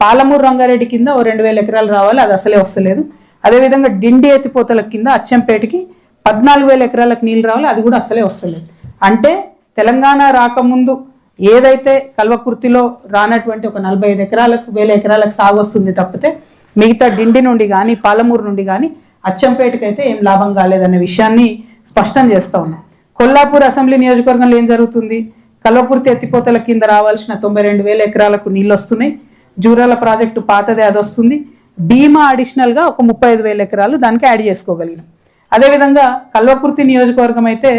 పాలమూరు రంగారెడ్డి కింద ఓ రెండు వేల ఎకరాలు రావాలి అది అసలే వస్తలేదు. అదేవిధంగా డిండి ఎత్తిపోతల కింద అచ్చంపేటకి పద్నాలుగు వేల ఎకరాలకు నీళ్ళు రావాలి అది కూడా అసలే వస్తలేదు. అంటే తెలంగాణ రాకముందు ఏదైతే కల్వకుర్తిలో రానటువంటి ఒక నలభై ఐదు ఎకరాలకు వేల ఎకరాలకు సాగు వస్తుంది తప్పితే మిగతా డిండి నుండి కానీ పాలమూరు నుండి కానీ అచ్చంపేటకైతే ఏం లాభం కాలేదనే విషయాన్ని స్పష్టం చేస్తూ. ఉన్నాం కొల్లాపూర్ అసెంబ్లీ నియోజకవర్గంలో ఏం జరుగుతుంది? కల్వకుర్తి ఎత్తిపోతల కింద రావాల్సిన తొంభై రెండు వేల ఎకరాలకు నీళ్ళు వస్తున్నాయి. జూరాల ప్రాజెక్టు పాతదే అది వస్తుంది. భీమా అడిషనల్గా ఒక ముప్పై ఐదు వేల ఎకరాలు దానికి యాడ్ చేసుకోగలిగినాం. అదేవిధంగా కల్వకుర్తి నియోజకవర్గం అయితే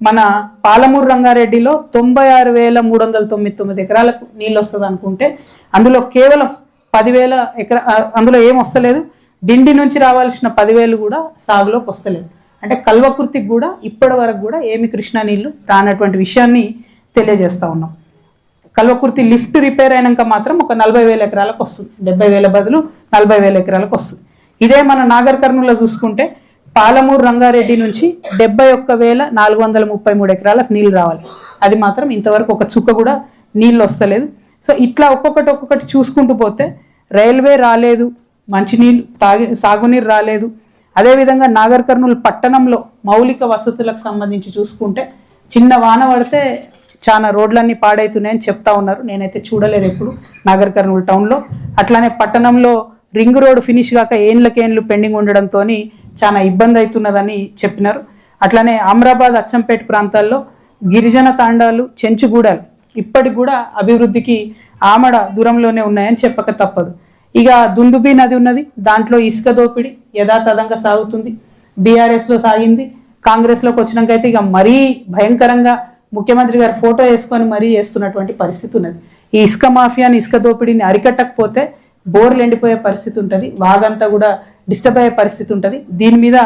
మన పాలమూరు రంగారెడ్డిలో తొంభై ఆరు వేల మూడు వందల తొమ్మిది తొమ్మిది ఎకరాలకు నీళ్ళు వస్తుంది అనుకుంటే అందులో కేవలం పదివేల ఎకరా అందులో ఏం వస్తలేదు. డిండి నుంచి రావాల్సిన పదివేలు కూడా సాగులోకి వస్తలేదు. అంటే కల్వకుర్తికి కూడా ఇప్పటి వరకు కూడా ఏమి కృష్ణా నీళ్ళు రానటువంటి విషయాన్ని తెలియజేస్తా ఉన్నాం. కల్వకుర్తి లిఫ్ట్ రిపేర్ అయినాక మాత్రం ఒక నలభై వేల ఎకరాలకు వస్తుంది. డెబ్బై వేల బదులు నలభై వేల ఎకరాలకు వస్తుంది. ఇదే మన నాగర్ కర్నూలులో చూసుకుంటే పాలమూరు రంగారెడ్డి నుంచి డెబ్బై ఒక్క వేల నాలుగు వందల ముప్పై మూడు ఎకరాలకు నీళ్ళు రావాలి. అది మాత్రం ఇంతవరకు ఒక చుక్క కూడా నీళ్ళు వస్తలేదు. సో ఇట్లా ఒక్కొక్కటి ఒక్కొక్కటి చూసుకుంటూ పోతే రైల్వే రాలేదు మంచినీళ్ళు తాగి సాగునీరు రాలేదు అదేవిధంగా నాగర్ కర్నూలు పట్టణంలో మౌలిక వసతులకు సంబంధించి చూసుకుంటే చిన్న వాన పడితే చాలా రోడ్లన్నీ పాడైతున్నాయని చెప్తా ఉన్నారు. నేనైతే చూడలేదు ఎప్పుడు నాగర్ కర్నూలు టౌన్లో అట్లానే పట్టణంలో రింగ్ రోడ్ ఫినిష్ కాక ఏండ్లకేండ్లు పెండింగ్ ఉండడంతో చాలా ఇబ్బంది అవుతున్నదని చెప్పినారు. అట్లానే అమరాబాద్ అచ్చంపేట ప్రాంతాల్లో గిరిజన తాండాలు చెంచుగూడలు ఇప్పటికి కూడా అభివృద్ధికి ఆమడ దూరంలోనే ఉన్నాయని చెప్పక తప్పదు. ఇక దుందుబి నది ఉన్నది. దాంట్లో ఇసుక దోపిడి యథాతథంగా సాగుతుంది. బీఆర్ఎస్లో సాగింది. కాంగ్రెస్లోకి వచ్చినాక అయితే ఇక మరీ భయంకరంగా ముఖ్యమంత్రి గారు ఫోటో వేసుకొని మరీ చేస్తున్నటువంటి పరిస్థితి ఉన్నది. ఈ ఇసుక మాఫియాని ఇసుక దోపిడీని అరికట్టకపోతే బోర్లు ఎండిపోయే పరిస్థితి ఉంటుంది. వాగంతా కూడా డిస్టర్బ్ అయ్యే పరిస్థితి ఉంటుంది. దీని మీద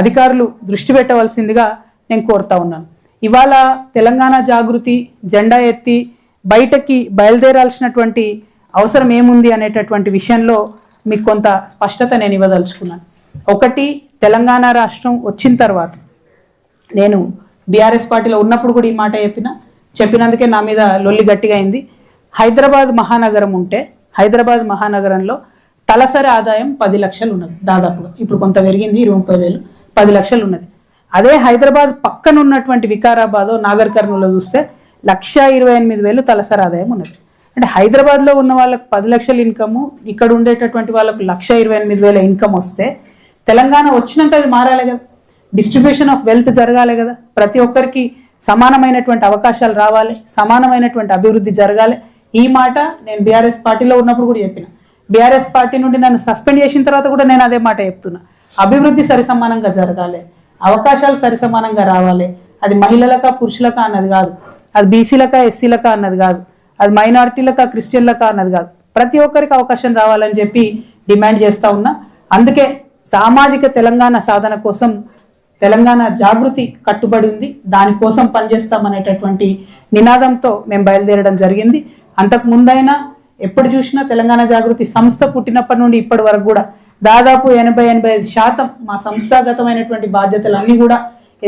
అధికారులు దృష్టి పెట్టవలసిందిగా నేను కోరుతా ఉన్నాను. ఇవాళ తెలంగాణ జాగృతి జెండా ఎత్తి బయటకి బయలుదేరాల్సినటువంటి అవసరం ఏముంది అనేటటువంటి విషయంలో మీకు కొంత స్పష్టత నేను ఇవ్వదలుచుకున్నాను. ఒకటి తెలంగాణ రాష్ట్రం వచ్చిన తర్వాత నేను బీఆర్ఎస్ పార్టీలో ఉన్నప్పుడు కూడా ఈ మాట చెప్పిన చెప్పినందుకే నా మీద లొల్లి గట్టిగా అయింది. హైదరాబాద్ మహానగరం ఉంటే హైదరాబాద్ మహానగరంలో తలసరి ఆదాయం పది లక్షలు ఉన్నది దాదాపుగా. ఇప్పుడు కొంత పెరిగింది ఇరవై ముప్పై వేలు పది లక్షలు ఉన్నది. అదే హైదరాబాద్ పక్కన ఉన్నటువంటి వికారాబాద్ నాగర్ చూస్తే లక్ష ఇరవై ఎనిమిది వేలు తలసరి ఆదాయం ఉన్నది. అంటే హైదరాబాద్లో ఉన్న వాళ్ళకి పది లక్షల ఇన్కమ్ ఇక్కడ ఉండేటటువంటి వాళ్ళకు లక్ష ఇరవై ఎనిమిది వేల ఇన్కమ్ వస్తే తెలంగాణ వచ్చినాక అది మారాలి కదా. డిస్ట్రిబ్యూషన్ ఆఫ్ వెల్త్ జరగాలి కదా. ప్రతి ఒక్కరికి సమానమైనటువంటి అవకాశాలు రావాలి సమానమైనటువంటి అభివృద్ధి జరగాలి. ఈ మాట నేను బీఆర్ఎస్ పార్టీలో ఉన్నప్పుడు కూడా చెప్పిన. బీఆర్ఎస్ పార్టీ నుండి నన్ను సస్పెండ్ చేసిన తర్వాత కూడా నేను అదే మాట చెప్తున్నా. అభివృద్ధి సరిసమానంగా జరగాలి అవకాశాలు సరిసమానంగా రావాలి. అది మహిళలకా పురుషులకా అన్నది కాదు. అది బీసీలకా ఎస్సీలకా అన్నది కాదు. అది మైనారిటీలకా క్రిస్టియన్లకా అన్నది కాదు. ప్రతి ఒక్కరికి అవకాశం రావాలని చెప్పి డిమాండ్ చేస్తా ఉన్నా. అందుకే సామాజిక తెలంగాణ సాధన కోసం తెలంగాణ జాగృతి కట్టుబడి ఉంది. దానికోసం పనిచేస్తామనేటటువంటి నినాదంతో మేము బయలుదేరడం జరిగింది. అంతకు ముందైనా ఎప్పుడు చూసినా తెలంగాణ జాగృతి సంస్థ పుట్టినప్పటి నుండి ఇప్పటి వరకు కూడా దాదాపు ఎనభై ఎనభై ఐదు శాతం మా సంస్థాగతమైనటువంటి బాధ్యతలన్నీ కూడా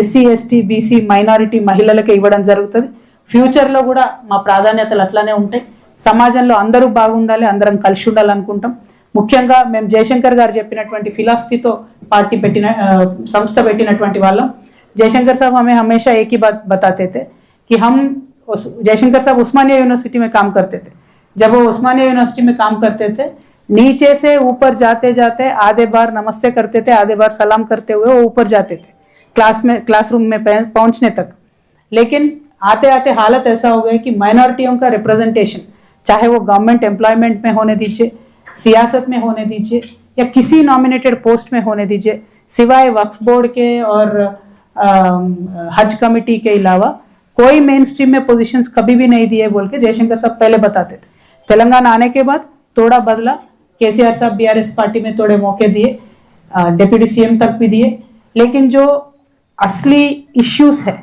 ఎస్సీ ఎస్టీ బీసీ మైనారిటీ మహిళలకే ఇవ్వడం జరుగుతుంది. ఫ్యూచర్లో కూడా మా ప్రాధాన్యతలు అట్లానే ఉంటాయి సమాజంలో అందరూ బాగుండాలి అందరం కలిసి ఉండాలనుకుంటాం ముఖ్యంగా మేము జయశంకర్ గారు చెప్పినటువంటి ఫిలాసఫీతో పార్టీ పెట్టిన ఆ, సంస్థ పెట్టినటువంటి వాళ్ళం जयशंकर साहब हमें हमेशा एक ही बात बताते थे कि हम उस- जयशंकर साहब उस्मानिया यूनिवर्सिटी में काम करते थे जब वो उस्मानिया यूनिवर्सिटी में काम करते थे नीचे से ऊपर जाते जाते आधे बार नमस्ते करते थे आधे बार सलाम करते हुए वो ऊपर जाते थे क्लास में क्लासरूम में पह- पहुंचने तक लेकिन आते आते हालत ऐसा हो गया कि माइनॉरिटियों का रिप्रेजेंटेशन चाहे वो गवर्नमेंट एम्प्लॉयमेंट में होने दीजिए सियासत में होने दीजिए या किसी नॉमिनेटेड पोस्ट में होने दीजिए सिवाय वक्फ बोर्ड के और अम, हज कमेटी के अलावा कोई मेन स्ट्रीम में पोजीशंस कभी भी नहीं दिए बोल के जयशंकर साहब पहले बताते थे। तेलंगाना आने के बाद थोड़ा बदला केसीआर साहब बीआरएस पार्टी में थोड़े मौके दिए डिप्यूटी सीएम तक भी दिए लेकिन जो असली इश्यूज़ है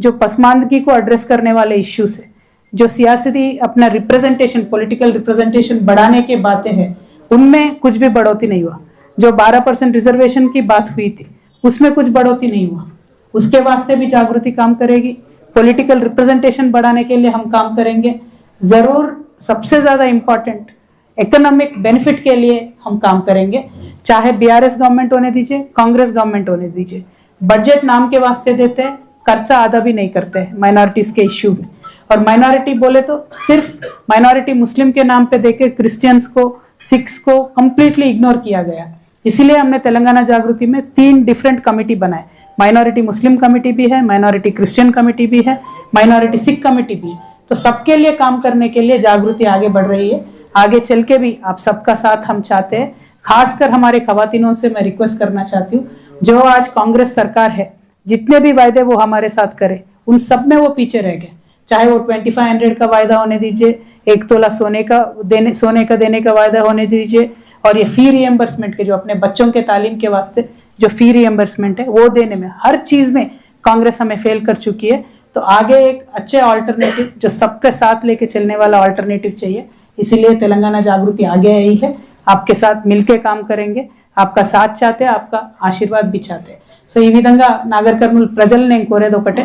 जो पसमानदगी को एड्रेस करने वाले इश्यूज़ है, जो सियासती अपना रिप्रेजेंटेशन पॉलिटिकल रिप्रेजेंटेशन बढ़ाने की बातें हैं, उनमें कुछ भी बढ़ोतरी नहीं हुआ। जो 12 परसेंट रिजर्वेशन की बात हुई थी, उसमें कुछ बढ़ोतरी नहीं हुआ। उसके वास्ते भी जागृति काम करेगी। पॉलिटिकल रिप्रेजेंटेशन बढ़ाने के लिए हम काम करेंगे। ज़रूर सबसे ज़्यादा इम्पोर्टेंट इकोनॉमिक बेनिफिट के लिए हम काम करेंगे। चाहे बीआरएस गवर्नमेंट होने दीजिए कांग्रेस गवर्नमेंट होने दीजिए। बजट नाम के वास्ते देते हैं। खर्चा आधा भी नहीं करते हैं माइनॉरिटीज के इश्यू में। और माइनॉरिटी बोले तो सिर्फ़ माइनॉरिटी मुस्लिम के नाम पे देके क्रिश्चियंस को सिख्स को कंप्लीटली इग्नोर किया गया। इसीलिए हमने तेलंगाना जागृति में तीन डिफरेंट कमेटी बनाए। माइनॉरिटी मुस्लिम कमेटी भी है माइनॉरिटी क्रिश्चियन कमेटी भी है माइनॉरिटी सिख कमेटी भी है। तो सबके लिए काम करने के लिए जागृति आगे बढ़ रही है। आगे चल के भी आप सबका साथ हम चाहते हैं। खासकर हमारे खवातीनों से मैं रिक्वेस्ट करना चाहती हूँ, जो आज कांग्रेस सरकार है जितने भी वायदे वो हमारे साथ करे, उन सब में वो पीछे रह गए। चाहे वो ट्वेंटी फाइव हंड्रेड का वायदा होने दीजिए, एक तोला सोने का देने, सोने का देने का वायदा होने दीजिए, और ये फ़ी रिएम्बर्समेंट के जो अपने बच्चों के तालीम के वास्ते जो फ़ी रिएम्बर्समेंट है, वो देने में, हर चीज़ में कांग्रेस हमें फेल कर चुकी है। तो आगे एक अच्छे ऑल्टरनेटिव जो सबके साथ लेके चलने वाला ऑल्टरनेटिव चाहिए, इसीलिए तेलंगाना जागृति आगे आई है। आपके साथ मिलके काम करेंगे, आपका साथ चाहते हैं, आपका आशीर्वाद भी चाहते हैं। సో ఈ విధంగా నాగర్ కర్నూలు ప్రజలు నేను కోరేది ఒకటే.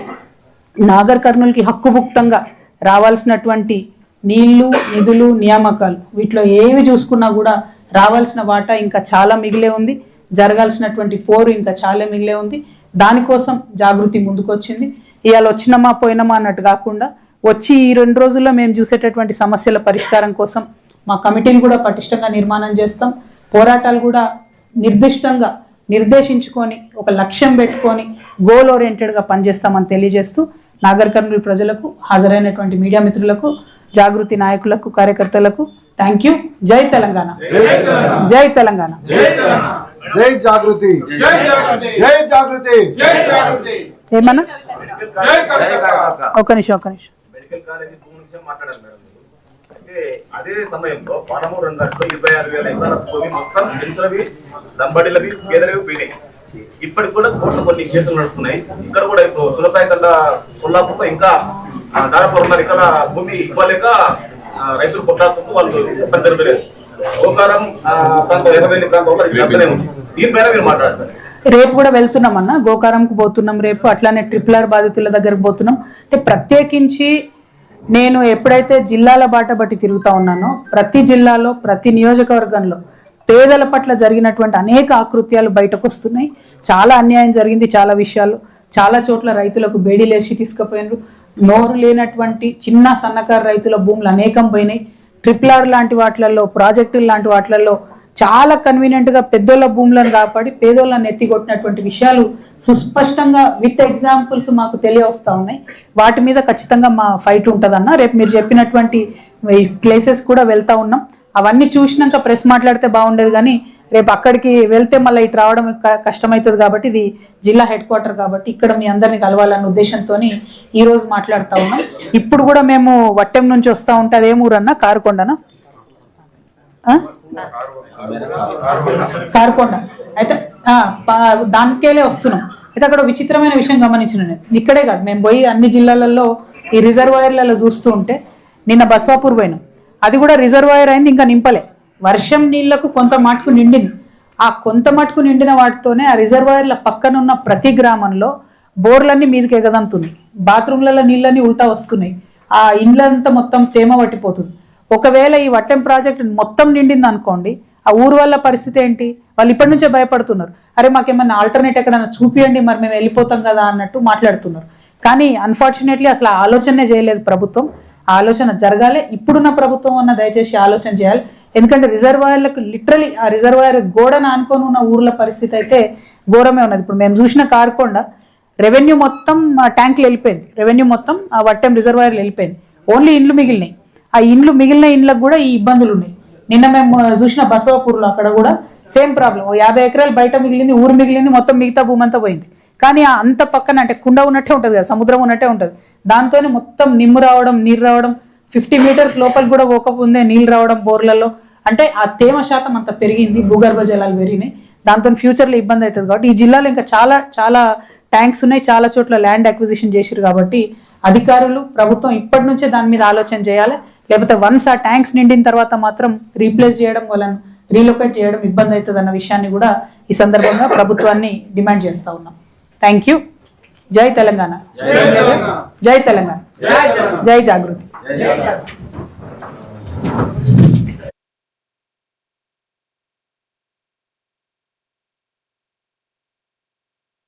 నాగర్ కర్నూలుకి హక్కుభుక్తంగా రావాల్సినటువంటి నీళ్ళు నిధులు నియామకాలు వీటిలో ఏవి చూసుకున్నా కూడా రావాల్సిన వాటా ఇంకా చాలా మిగిలే ఉంది. జరగాల్సినటువంటి పోరు ఇంకా చాలా మిగిలే ఉంది. దానికోసం జాగృతి ముందుకొచ్చింది. ఇవాళ వచ్చినమా పోయినమా అన్నట్టు కాకుండా వచ్చి ఈ రెండు రోజుల్లో మేము చూసేటటువంటి సమస్యల పరిష్కారం కోసం మా కమిటీని కూడా పటిష్టంగా నిర్మాణం చేస్తాం. పోరాటాలు కూడా నిర్దిష్టంగా నిర్దేశించుకొని ఒక లక్ష్యం పెట్టుకొని గోల్ ఓరియంటెడ్గా పనిచేస్తామని తెలియజేస్తూ నాగర్ కర్నూలు ప్రజలకు హాజరైనటువంటి మీడియా మిత్రులకు జాగృతి నాయకులకు కార్యకర్తలకు థ్యాంక్ యూ జై తెలంగాణ. జై తెలంగాణ. జై జాగృతి. జై జాగృతి. ఏమన్నా? ఒక నిమిషం ఒక నిమిషం. అదే సమయంలో పాలమూరు రంగంలో ఇరవై ఆరు వేల ఎకరాల భూమి మొత్తం సెంచరవి దంబడిలవి పేదలవి పోయినాయి. ఇప్పటికి కూడా కోర్టులో కొన్ని కేసులు నడుస్తున్నాయి. ఇక్కడ కూడా ఇప్పుడు సులభాయ కల్లా కొల్లాపూర్లో ఇంకా దాదాపు రెండున్నర ఎకరాల భూమి ఇవ్వలేక రైతులు కొట్లాడుతూ వాళ్ళు ఇబ్బంది జరుగుతలేదు గోకారం ప్రాంతం ఎర్రవెల్లి ప్రాంతంలో ఇది జరుగుతూనే దీనిపైన మీరు మాట్లాడతారు. రేపు కూడా వెళ్తున్నాం అన్న గోకారంకు పోతున్నాం రేపు అట్లానే ట్రిపుల్ ఆర్ బాధితుల దగ్గరకు పోతున్నాం. అంటే ప్రత్యేకించి నేను ఎప్పుడైతే జిల్లాల బాట బట్టి తిరుగుతూ ఉన్నానో ప్రతి జిల్లాలో ప్రతి నియోజకవర్గంలో పేదల పట్ల జరిగినటువంటి అనేక ఆకృత్యాలు బయటకు వస్తున్నాయి. చాలా అన్యాయం జరిగింది చాలా విషయాలు. చాలా చోట్ల రైతులకు బేడీలేసి తీసుకుపోయినారు. నోరు లేనటువంటి చిన్న సన్నకారు రైతుల భూములు అనేకం పోయినాయి. ట్రిపుల్ ఆర్ లాంటి వాటిలలో ప్రాజెక్టులు లాంటి వాటిలలో చాలా కన్వీనియంట్గా పెద్దోళ్ళ భూములను కాపాడి పేదోళ్ళని ఎత్తిగొట్టినటువంటి విషయాలు సుస్పష్టంగా విత్ ఎగ్జాంపుల్స్ మాకు తెలియవస్తా ఉన్నాయి. వాటి మీద ఖచ్చితంగా మా ఫైట్ ఉంటుందన్న. రేపు మీరు చెప్పినటువంటి ప్లేసెస్ కూడా వెళ్తా ఉన్నాం. అవన్నీ చూసినాక ప్రెస్ మాట్లాడితే బాగుండేది కానీ రేపు అక్కడికి వెళ్తే మళ్ళీ ఇటు రావడం క- కష్టమవుతుంది కాబట్టి ఇది జిల్లా హెడ్ క్వార్టర్ కాబట్టి ఇక్కడ మీ అందరిని కలవాలన్న ఉద్దేశంతో ఈరోజు మాట్లాడుతూ మాట్లాడుతా ఉన్నాం. ఇప్పుడు కూడా మేము వట్టెం నుంచి వస్తా ఉంటే అదే ఊరన్నా? కారుకొండనా? కారుకొండ. అయితే దానికేలే వస్తున్నాం. అయితే అక్కడ విచిత్రమైన విషయం గమనించిన నేను. ఇక్కడే కాదు మేము పోయి అన్ని జిల్లాలలో ఈ రిజర్వాయర్లలో చూస్తూ ఉంటే నిన్న బస్వాపూర్ పోయినాం. అది కూడా రిజర్వాయర్ అయింది ఇంకా నింపలే. వర్షం నీళ్ళకు కొంత మటుకు నిండింది. ఆ కొంత మటుకు నిండిన వాటితోనే ఆ రిజర్వాయర్ల పక్కన ఉన్న ప్రతి గ్రామంలో బోర్లన్నీ మీదకి ఎగదంతున్నాయి. బాత్రూమ్లలో నీళ్ళన్నీ ఉల్టా వస్తున్నాయి. ఆ ఇండ్లంతా మొత్తం తేమ పట్టిపోతుంది. ఒకవేళ ఈ వట్టెం ప్రాజెక్ట్ మొత్తం నిండింది అనుకోండి ఆ ఊరు వల్ల పరిస్థితి ఏంటి? వాళ్ళు ఇప్పటి నుంచే భయపడుతున్నారు. అరే మాకేమన్నా ఆల్టర్నేట్ ఎక్కడైనా చూపియండి మరి మేము వెళ్ళిపోతాం కదా అన్నట్టు మాట్లాడుతున్నారు. కానీ అన్ఫార్చునేట్లీ అసలు ఆలోచనే చేయలేదు ప్రభుత్వం. ఆ ఆలోచన జరగాలి. ఇప్పుడున్న ప్రభుత్వం అన్న దయచేసి ఆలోచన చేయాలి. ఎందుకంటే రిజర్వాయర్లకు లిటరలీ ఆ రిజర్వాయర్ గోడను ఆనుకొని ఉన్న ఊర్ల పరిస్థితి అయితే ఘోరమే ఉన్నది. ఇప్పుడు మేము చూసిన కార్కొండ రెవెన్యూ మొత్తం ఆ ట్యాంకులు వెళ్ళిపోయింది. రెవెన్యూ మొత్తం ఆ వట్టెం రిజర్వాయర్లు వెళ్ళిపోయింది. ఓన్లీ ఇండ్లు మిగిలినాయి. ఆ ఇండ్లు మిగిలిన ఇండ్లకు కూడా ఈ ఇబ్బందులు ఉన్నాయి. నిన్న మేము చూసిన బసవపూర్లో అక్కడ కూడా సేమ్ ప్రాబ్లం. యాభై ఎకరాలు బయట మిగిలింది ఊరు మిగిలింది మొత్తం మిగతా భూమి అంతా పోయింది. కానీ అంత పక్కన అంటే కుండ ఉన్నట్టే ఉంటుంది కదా సముద్రం ఉన్నట్టే ఉంటుంది. దాంతోనే మొత్తం నిమ్ము రావడం నీరు రావడం ఫిఫ్టీ మీటర్స్ లోపలికి కూడా పోకపోతే నీళ్ళు రావడం బోర్లలో. అంటే ఆ తేమ శాతం అంత పెరిగింది భూగర్భ జలాలు పెరిగినాయి. దాంతో ఫ్యూచర్లో ఇబ్బంది అవుతుంది కాబట్టి ఈ జిల్లాలో ఇంకా చాలా చాలా ట్యాంక్స్ ఉన్నాయి చాలా చోట్ల ల్యాండ్ అక్విజిషన్ చేసిరు కాబట్టి అధికారులు ప్రభుత్వం ఇప్పటి నుంచే దాని మీద ఆలోచన చేయాలి. లేకపోతే వన్స్ ఆ ట్యాంక్స్ నిండిన తర్వాత మాత్రం రీప్లేస్ చేయడం వలన రీలొకేట్ చేయడం ఇబ్బంది అవుతుంది అన్న విషయాన్ని కూడా ఈ సందర్భంగా ప్రభుత్వాన్ని డిమాండ్ చేస్తా ఉన్నాం. థ్యాంక్ యూ జై తెలంగాణ. జై తెలంగాణ. జై జాగృతి.